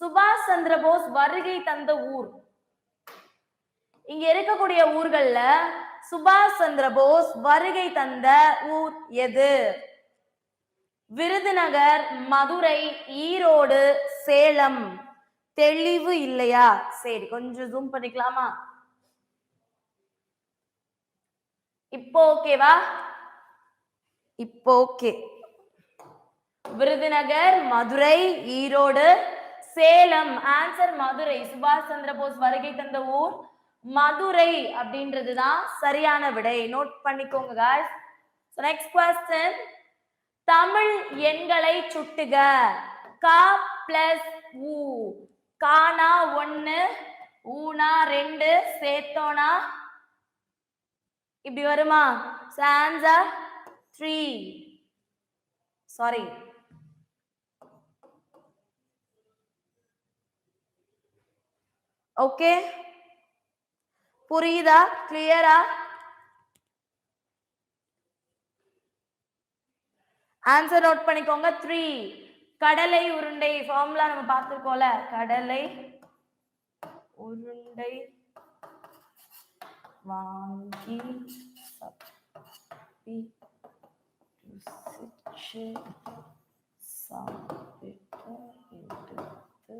சுபாஷ் சந்திரபோஸ் வருகை தந்த ஊர். இங்க இருக்கக்கூடிய ஊர்கள்ல சுபாஷ் சந்திரபோஸ் வருகை தந்த ஊர் எது? விருதுநகர் மதுரை ஈரோடு சேலம். தெளிவு இல்லையா? சரி கொஞ்சம் ஜூம் பண்ணிக்கலாமா? இப்போ ஓகேவா இப்போ ஓகே விருதுநகர் மதுரை ஈரோடு சேலம் ஆன்சர் மதுரை. சுபாஷ் சந்திர போஸ் வருகை தந்த ஊர் மதுரை அப்படின்றது தான் சரியான விடை. நோட் பண்ணிக்கோங்க guys. நெக்ஸ்ட் next தமிழ் எண்களை சுட்டுக. கா பிளஸ் ஊ. கானா ஒன்னு ஊனா ரெண்டு சேத்தோனா இப்படி வருமா? ஆன்சர் த்ரீ சாரி ஓகே புரியுதா? கிளியரா ஆன்சர் நோட் பண்ணிக்கோங்க. த்ரீ கடலை உருண்டை ஃபார்முலா நம்ம பார்த்துருக்கோம்ல. கடலை உருண்டை வாங்கி சப்பி ருசிச்சு சாப்பிட்டு எடுத்து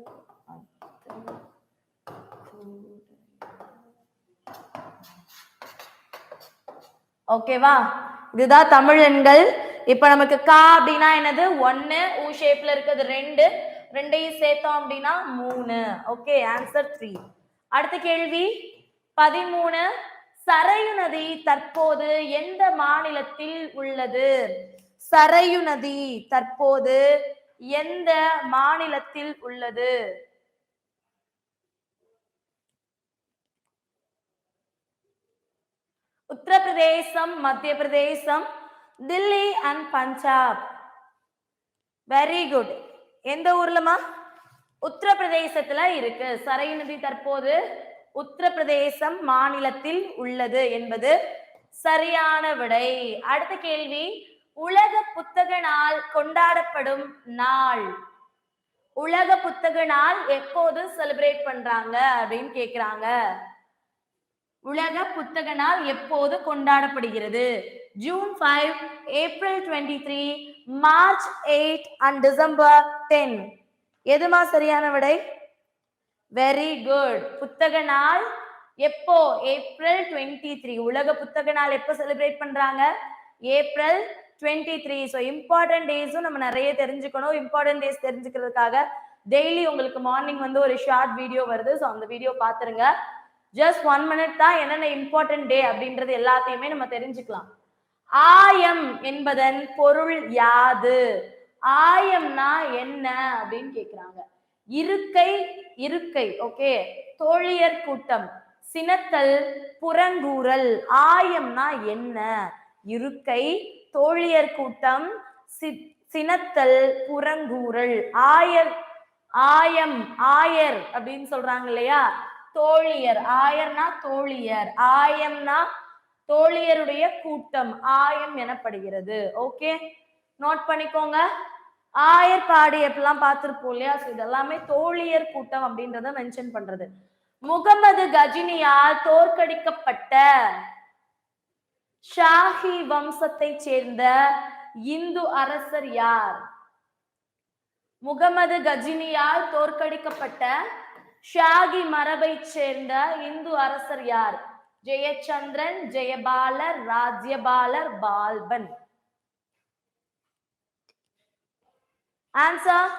ஓகேவா? இதுதான் தமிழ் எண்கள். இப்ப நமக்கு கா அப்படின்னா என்னது? ஒன்னு ஊ ஷேப்ல இருக்கிறது ரெண்டு. ரெண்டையும் சேர்த்தோம் அப்படின்னா மூணு. ஓகே ஆன்சர் த்ரீ அடுத்த கேள்வி. பதிமூணு சரையு நதி தற்போது எந்த மாநிலத்தில் உள்ளது? சரையு நதி தற்போது எந்த மாநிலத்தில் உள்ளது? Uttar Pradesh Madhya Pradesh Delhi and Punjab. Very good எந்த ஊர்லமா உத்தரப்பிரதேசத்துல இருக்கு. சரையு நதி தற்போது உத்தரப்பிரதேசம் மாநிலத்தில் உள்ளது என்பது சரியான விடை. அடுத்த கேள்வி. உலக புத்தக நாள் கொண்டாடப்படும் நாள். உலக புத்தக நாள் எப்போது செலிப்ரேட் பண்றாங்க அப்படின்னு கேக்குறாங்க. உலக புத்தக நாள் எப்போது கொண்டாடப்படுகிறது? June five April twenty three March eight and December ten எதுமா சரியான விடை? வெரி குட் புத்தக நாள் எப்போ? ஏப்ரல் டுவெண்ட்டி த்ரீ உலக புத்தக நாள் எப்போ செலிப்ரேட் பண்றாங்க? April twenty three so important டேஸும் நம்ம நிறைய தெரிஞ்சுக்கணும். இம்பார்ட்டன்ட் டேஸ் தெரிஞ்சுக்கிறதுக்காக டெய்லி உங்களுக்கு மார்னிங் வந்து ஒரு ஷார்ட் வீடியோ வருது. ஸோ அந்த வீடியோ பார்த்துருங்க ஜஸ்ட் ஒன் மினிட் தான் என்னென்ன இம்பார்ட்டன்ட் டே அப்படின்றது எல்லாத்தையுமே நம்ம தெரிஞ்சுக்கலாம். ஆயம் என்பதன் பொருள் யாது? ஆயம்னா என்ன அப்படின்னு கேக்குறாங்க. இருக்கை இருக்கை ஓகே தோழியர் கூட்டம் சினத்தல் புறங்கூறல். ஆயம்னா என்ன? இருக்கை தோழியர் கூட்டம் சி- சினத்தல் புறங்கூறல். ஆயர் ஆயம் ஆயர் அப்படின்னு சொல்றாங்க இல்லையா? தோழியர். ஆயர்னா தோழியர். ஆயம்னா தோழியருடைய கூட்டம். ஆயம் எனப்படுகிறது. ஓகே நோட் பண்ணிக்கோங்க. ஆயர் பாடி எப்பெல்லாம் பார்த்துருப்போம் இல்லையா? ஸோ இதெல்லாமே தோழியர் கூட்டம் அப்படின்றத மென்ஷன் பண்றது. முகமது கஜினியால் தோற்கடிக்கப்பட்ட ஷாஹி வம்சத்தை சேர்ந்த இந்து அரசர் யார்? முகமது கஜினியால் தோற்கடிக்கப்பட்ட ஷாகி மரபை சேர்ந்த இந்து அரசர் யார்? Jayachandran Jayapalar Rajyapalar Palban. Answer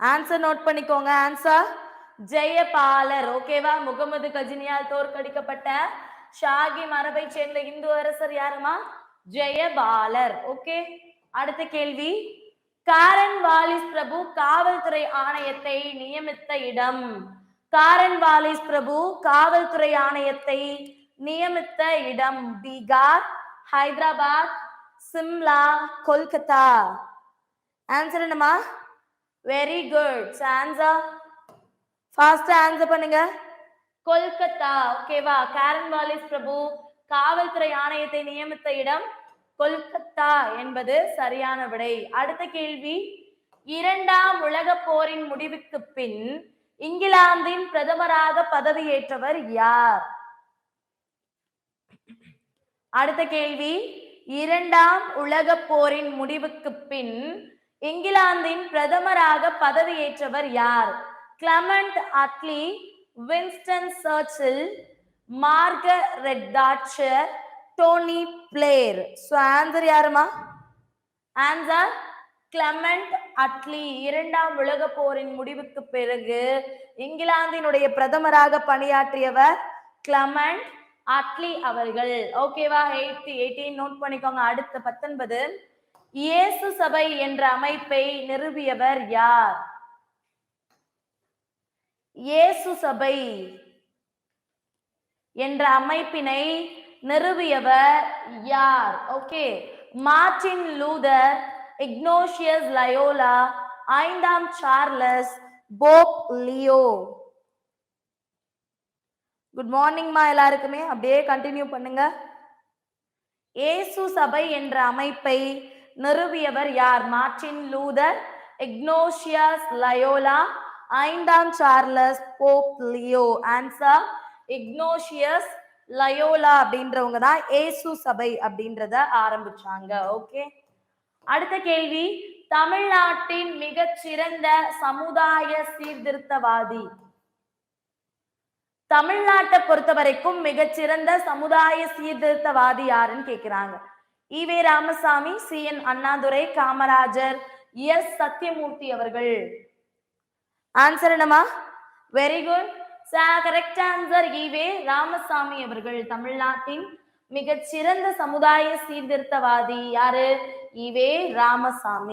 answer note பண்ணிக்கோங்க ஆன்சர் ஜெயபாலர் ஓகேவா முகமது கஜினியால் தோற்கடிக்கப்பட்ட ஷாகி மரபை சேர்ந்த இந்து அரசர் யாருமா? ஜெயபாலர் ஓகே அடுத்த கேள்வி. காரன் வாலிஸ் பிரபு காவல்துறை ஆணையத்தை நியமித்த இடம். காரன் வாலிஸ் பிரபு காவல்துறை ஆணையத்தை நியமித்த இடம் பீகார் ஹைதராபாத் சிம்லா கொல்கத்தா. ஆன்சர் என்னமா வெரி குட் ஆன்சர் ஃபாஸ்டா ஆன்சர் பண்ணுங்க. கொல்கத்தா. ஓகேவா காரன் வாலிஸ் பிரபு காவல்துறை ஆணையத்தை நியமித்த இடம் கொல்கத்தா என்பது சரியான விடை. அடுத்த கேள்வி. இரண்டாம் உலகப் போரின் முடிவுக்கு பின் இங்கிலாந்தின் பிரதமராக பதவியேற்றவர் யார்? அடுத்த கேள்வி. இரண்டாம் உலகப் போரின் முடிவுக்கு பின் இங்கிலாந்தின் பிரதமராக பதவியேற்றவர் யார்? Clement Attlee Winston Churchill Margaret Thatcher Tony Blair. So answer யாருமா? ஆன்சர் கிளமெண்ட் அட்லி இரண்டாம் உலகப் போரின் முடிவுக்கு பிறகு இங்கிலாந்தினுடைய பிரதமராக பணியாற்றியவர் கிளமெண்ட் அட்லி அவர்கள். ஓகேவா எயிட்டி எயிட்டீன் நோட் பண்ணிக்கோங்க. அடுத்த பத்தொன்பது. இயேசு சபை என்ற அமைப்பை நிறுவியவர் யார்? இயேசு சபை என்ற அமைப்பினை நிறுவியவர் யார்? Okay Martin Luther Ignatius Loyola ஐந்தாம் சார்லஸ் போப் லியோ. குட் மார்னிங்மா எல்லாருக்குமே. அப்படியே கண்டினியூ பண்ணுங்க. இயேசு சபை என்ற அமைப்பை நிறுவியவர் யார்? மார்டின் லூதர் இக்னோஷியஸ் லயோலா ஐந்தாம் Charles pope Leo. Answer Ignatius Loyola அப்படின்றவங்க தான் ஏசு சபை அப்படின்றத ஆரம்பிச்சாங்க. ஓகே அடுத்த கேள்வி. தமிழ்நாட்டின் மிகச்சிறந்த சமுதாய சீர்திருத்தவாதி. தமிழ்நாட்டை பொறுத்த வரைக்கும் மிகச்சிறந்த சமுதாய சீர்திருத்தவாதி யாருன்னு கேக்குறாங்க. E V Ramasamy C N Annadurai Kamarajar S Sathyamurthy அவர்கள். ஆன்சர் என்னமா very good correct answer E V Ramasamy அவர்கள் தமிழ்நாட்டின் மிகச்சிறந்த சமுதாய சீர்திருத்தவாதி. யாரு? E V Ramasamy.